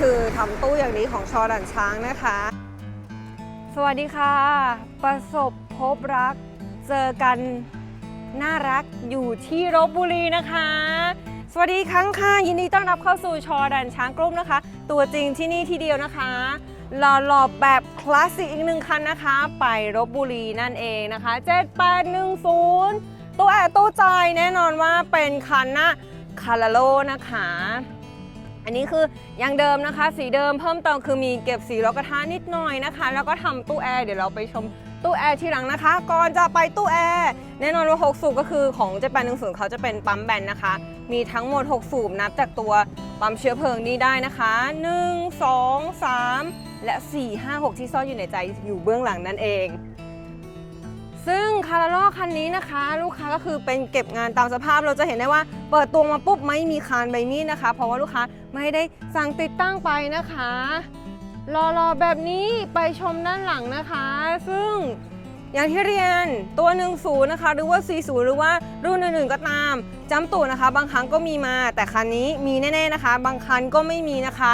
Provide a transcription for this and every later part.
คือทำตู้อย่างนี้ของชอดันช้างนะคะ สวัสดีค่ะ ประสบพบรัก เจอกันน่ารักอยู่ที่ลบบุรีนะคะ สวัสดีครั้งค่ะ ยินดีต้อนรับเข้าสู่ชอดันช้างกรุ๊ปนะคะ ตัวจริงที่นี่ที่เดียวนะคะหล่อหลอบแบบคลาสสิกอีกหนึ่งคันนะคะ ไปลบบุรีนั่นเองนะคะ 7810 ตัวแอร์ตู้ใจแน่นอนว่าเป็นคันน้าคาราโลนะคะ อันนี้คือยังเดิมนะคะ สีเดิมเพิ่มเติมคือมีเก็บสีล้อกระทะนิดหน่อยนะคะ แล้วก็ทำตู้แอร์เดี๋ยวเราไปชมตู้แอร์ทีหลังนะคะ ก่อนจะไปตู้แอร์แน่นอนว่า6สูบก็คือของเจแปนหนึ่งศูนย์เขาจะเป็นปั๊มแบนนะคะ มีทั้งหมด 6 สูบนับจากตัวปั๊มเชื้อเพลิงนี้ได้นะคะ 1 2 3 และ 4 5 6 ที่ซ่อนอยู่ในใจอยู่เบื้องหลังนั่นเอง ซึ่งคาราโลคันนี้นะคะ ลูกค้าก็คือเป็นเก็บงานตามสภาพเราจะเห็นได้ว่า เปิดตัวมาปุ๊บไม่มีคานใบมีดนะคะ เพราะว่าลูกค้าไม่ได้สั่งติดตั้งไปนะคะรอรอแบบนี้ไปชมด้านหลังนะคะ ซึ่งอย่างที่เรียนตัว 10 นะคะ หรือว่า 40 หรือว่ารุ่นอื่นๆก็ตามจำตูนะคะ บางครั้งก็มีมาแต่คันนี้มีแน่ๆนะคะ บางคันก็ไม่มีนะคะ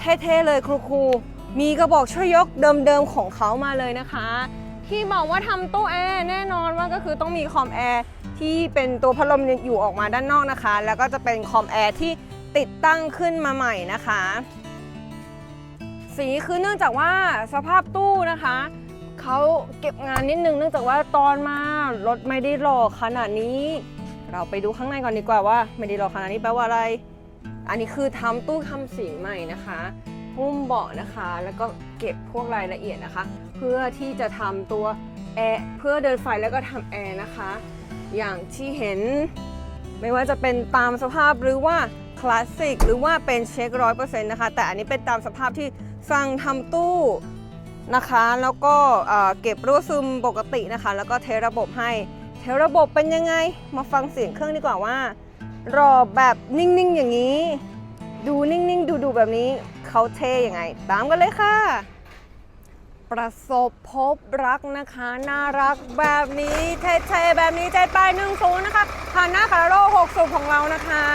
เท่ๆเลยครูๆมีกระบอกช่วยยกเดิมๆของเขามาเลยนะคะ ที่บอกว่าทำตู้แอร์แน่นอนว่าก็คือต้องมีคอมแอร์ที่เป็นตัวพัดลมอยู่ออกมาด้านนอกนะคะ แล้วก็จะเป็นคอมแอร์ที่ติดตั้งขึ้นมาใหม่นะคะ สีคือเนื่องจากว่าสภาพตู้นะคะเขาเก็บงานนิดนึงเนื่องจากว่าตอนมารถไม่ได้หล่อขนาดนี้ เราไปดูข้างในก่อนดีกว่าว่า ไม่ได้หล่อขนาดนี้แปลว่าอะไร อันนี้คือทำตู้ทำสีใหม่นะคะ หุ้มเบาะนะคะ แล้วก็เก็บพวกรายละเอียดนะคะ เพื่อที่จะทำตัวแอร์เพื่อเดินไฟแล้วก็ทำแอร์นะคะ อย่างที่เห็นไม่ว่าจะเป็นตามสภาพหรือว่าคลาสสิกหรือว่าเป็นเช็คร้อยเปอร์เซ็นต์นะคะ แต่อันนี้เป็นตามสภาพที่สั่งทำตู้นะคะ แล้วก็เอ่อเก็บรั่วซึมปกตินะคะ แล้วก็เทระบบให้เทระบบเป็นยังไง มาฟังเสียงเครื่องดีกว่าว่า รอแบบนิ่งๆอย่างนี้ ดูนิ่งๆ ดูๆแบบนี้ เขาเท่ยังไง ตามกันเลยค่ะ ประสบพบรักนะคะ น่ารักแบบนี้เท่ๆแบบนี้ใจปลายหนึ่งศูนย์นะคะผ่านหน้าคาราโร่หกสูบของเรานะคะ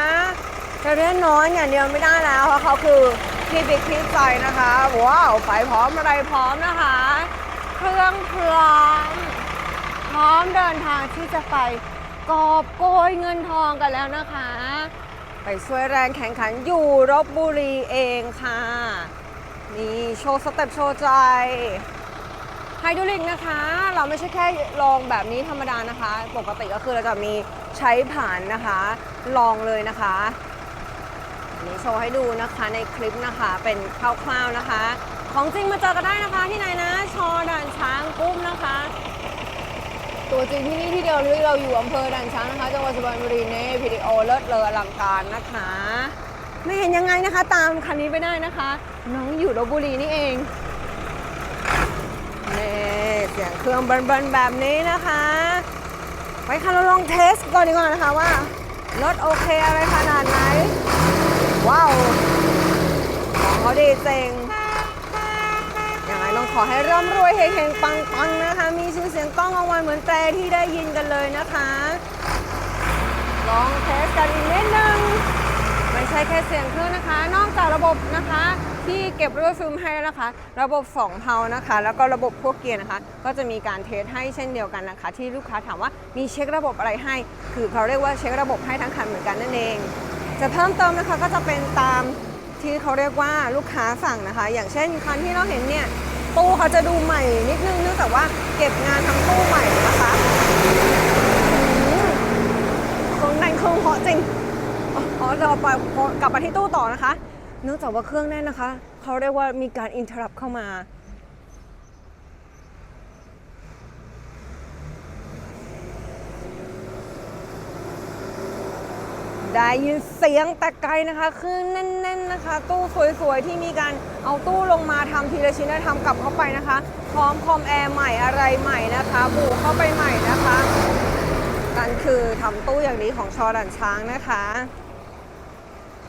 จะเรียกน้อยอย่างเดียวไม่ได้แล้วเพราะเขาคือพี่บิ๊กพี่ใจนะคะว้าวไฟพร้อมอะไรพร้อมนะคะ เครื่องพร้อม พร้อมเดินทางที่จะไปกอบโกยเงินทองกันแล้วนะคะ ไปช่วยแรงแข่งขันอยู่รบบุรีเองค่ะ นี่โชว์สเต็ปโชว์ใจไฮดรอลิกนะคะ เราไม่ใช่แค่ลองแบบนี้ธรรมดานะคะ ปกติก็คือเราจะมีใช้ผ่านนะคะ ลองเลยนะคะนนี้โชว์ให้ดูนะคะในคลิปนะคะเป็นคร่าวๆนะคะ ของจริงมาเจอกันได้นะคะที่ไหนนะ ชอด่านช้างกุ้มนะคะ ตัวจริงที่นี่ที่เดียวหรือเราอยู่อำเภอด่านช้างนะคะจังหวัดสุพรรณบุรีเน่วิดีโอเลิศเลออลังการนะคะ ไม่เห็นยังไงนะคะ ตามคันนี้ไปได้นะคะ น้องอยู่ลบบุรีนี่เองนี่เสียงเครื่องเบิร์นๆแบบนี้นะคะ ไปค่ะเราลองเทสก่อนดีกว่านะคะว่ารถโอเคอะไรขนาดไหน ว้าวของเขาดีเจงยังไงต้อง ขอให้ร่ำรวยเฮงๆ ปังๆ นะคะ มีชื่อเสียงก้องรางวัลเหมือนแต่ที่ได้ยินกันเลยนะคะ ลองเทสกันอีกนิดนึง ไม่ใช่แค่เสียงเครื่องนะคะ นอกจากระบบนะคะ ที่เก็บรั่วซึมให้แล้วนะคะ ระบบ2เพานะคะ แล้วก็ระบบพวกเกียร์นะคะ ก็จะมีการเทสให้เช่นเดียวกันนะคะ ที่ลูกค้าถามว่ามีเช็คระบบอะไรให้ คือเขาเรียกว่าเช็คระบบให้ทั้งคันเหมือนกันนั่นเอง จะเพิ่มเติมนะคะก็จะเป็นตามที่เขาเรียกว่าลูกค้าสั่งนะคะ อย่างเช่นคันที่เราเห็นเนี่ย ตู้เขาจะดูใหม่นิดนึงเนื่องจากว่าเก็บงานทั้งตู้ใหม่นะคะอืมเครื่องในเครื่องเพาะจริงอ๋อเราไปกลับมาที่ตู้ต่อนะคะ เนื่องจากว่าเครื่องแน่นนะคะ เขาเรียกว่ามีการอินเทอร์รับเข้ามา ได้ยินเสียงแต่ไกลนะคะคือแน่นๆนะคะ ตู้สวยๆที่มีการเอาตู้ลงมาทำทีละชิ้นแล้วทำกลับเข้าไปนะคะ พร้อมคอมแอร์ใหม่อะไรใหม่นะคะบูเข้าไปใหม่นะคะนั่นคือทำตู้อย่างนี้ของชอดันช้างนะคะ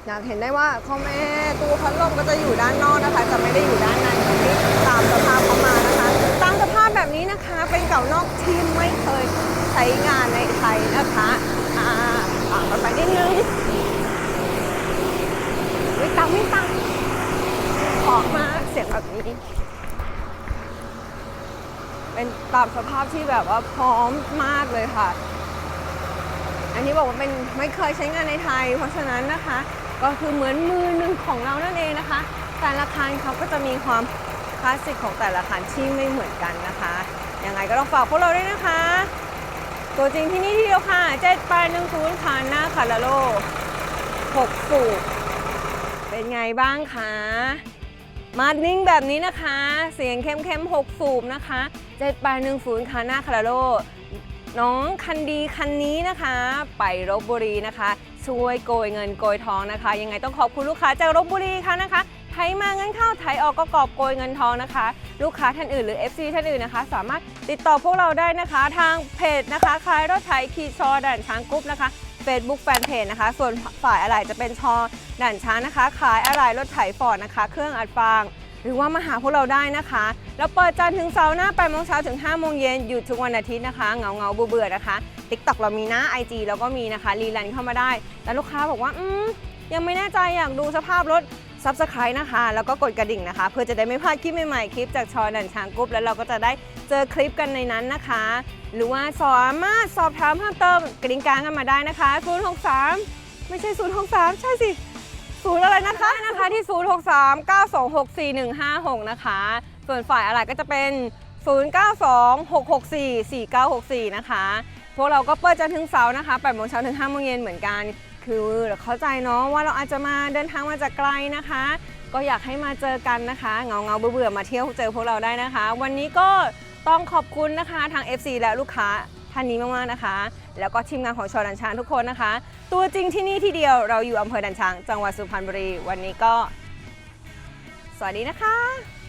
อยากเห็นได้ว่าคอมแอร์ตู้พัดลมก็จะอยู่ด้านนอกนะคะ จะไม่ได้อยู่ด้านในอย่างที่ตามสภาพเขามานะคะ ตามสภาพแบบนี้นะคะเป็นเก่านอกที่ไม่เคยใช้งานในไทยนะคะ่าตากันไปนิดนึงวิ่งตามวิ่งตามนี้ เป็นตามสภาพที่แบบว่าพร้อมมากเลยค่ะ อันนี้บอกว่าเป็นไม่เคยใช้งานในไทย เพราะฉะนั้นนะคะ ก็คือเหมือนมือหนึ่งของเรานั่นเองนะคะ แต่ละคันเขาก็จะมีความคลาสสิกของแต่ละคันที่ไม่เหมือนกันนะคะยังไงก็ต้องฝากพวกเราด้วยนะคะ ตัวจริงที่นี่ที่เดียวค่ะเจ็ดแปดหนึ่งศูนย์คันหน้าคาราโลหกสูบเป็นไงบ้างคะ มาดนิ่งแบบนี้นะคะ เสียงเข้มเข้มๆ6สูบนะคะ7810ค่ะหน้าคาราโลน้องคันดีคันนี้นะคะ ไปรบบุรีนะคะ ช่วยโกยเงินโกยทองนะคะ ยังไงต้องขอบคุณลูกค้าจากรบบุรีค่ะนะคะ ไทยมาเงินเข้าไทยออกก็กอบโกยเงินทองนะคะ ลูกค้าท่านอื่นหรือ FC ท่านอื่นนะคะ สามารถติดต่อพวกเราได้นะคะ ทางเพจนะคะขายรถไถขีดชอด่านช้างกรุ๊ปนะคะ Facebook Fanpage นะคะ ส่วนฝ่ายอะไรจะเป็นชอด่านช้างนะคะขายอะไรรถไถฟอร์ดนะคะ เครื่องอัดฟางหรือว่ามาหาพวกเราได้นะคะแล้วเปิดจันทร์ถึงเสาร์หน้า8โมงเช้าถึง5โมงเย็นหยุดทุกวันอาทิตย์นะคะ เงาเงาๆเบื่อนะคะ TikTok เรามีนะ IG เราก็มีนะคะ รีลันเข้ามาได้ แต่ลูกค้าบอกว่า อืม ยังไม่แน่ใจอยากดูสภาพรถ Subscribe นะคะ แล้วก็กดกระดิ่งนะคะ เพื่อจะได้ไม่พลาดคลิปใหม่ๆ คลิปจากชอดันช้างกรุ๊ปแล้วเราก็จะได้เจอคลิปกันในนั้นนะคะ หรือว่าสามารถสอบถามเพิ่มเติมกระดิ่งกลางกันมาได้นะคะ063ไม่ใช่063ใช่สิศูนย์อะไรนะคะนะคะที่ 0 6 3 9 2 6 4 1 5 6 นะคะ ส่วนฝ่ายอะไรก็จะเป็น 0 9 2 6 6 4 4 9 6 4 นะคะ พวกเราก็เปิดจนถึงเสาร์นะคะ8โมงเช้าถึง5โมงเย็นเหมือนกัน คือเข้าใจเนาะว่าเราอาจจะมาเดินทางมาจากไกลนะคะ ก็อยากให้มาเจอกันนะคะเงาเงาๆเบื่อมาเที่ยวเจอพวกเราได้นะคะ วันนี้ก็ต้องขอบคุณนะคะทาง FC และลูกค้าท่านนี้มากๆนะคะ แล้วก็ทีมงานของชอดันช้างทุกคนนะคะ ตัวจริงที่นี่ที่เดียวเราอยู่อำเภอดันช้าง จังหวัดสุพรรณบุรี วันนี้ก็ สวัสดีนะคะ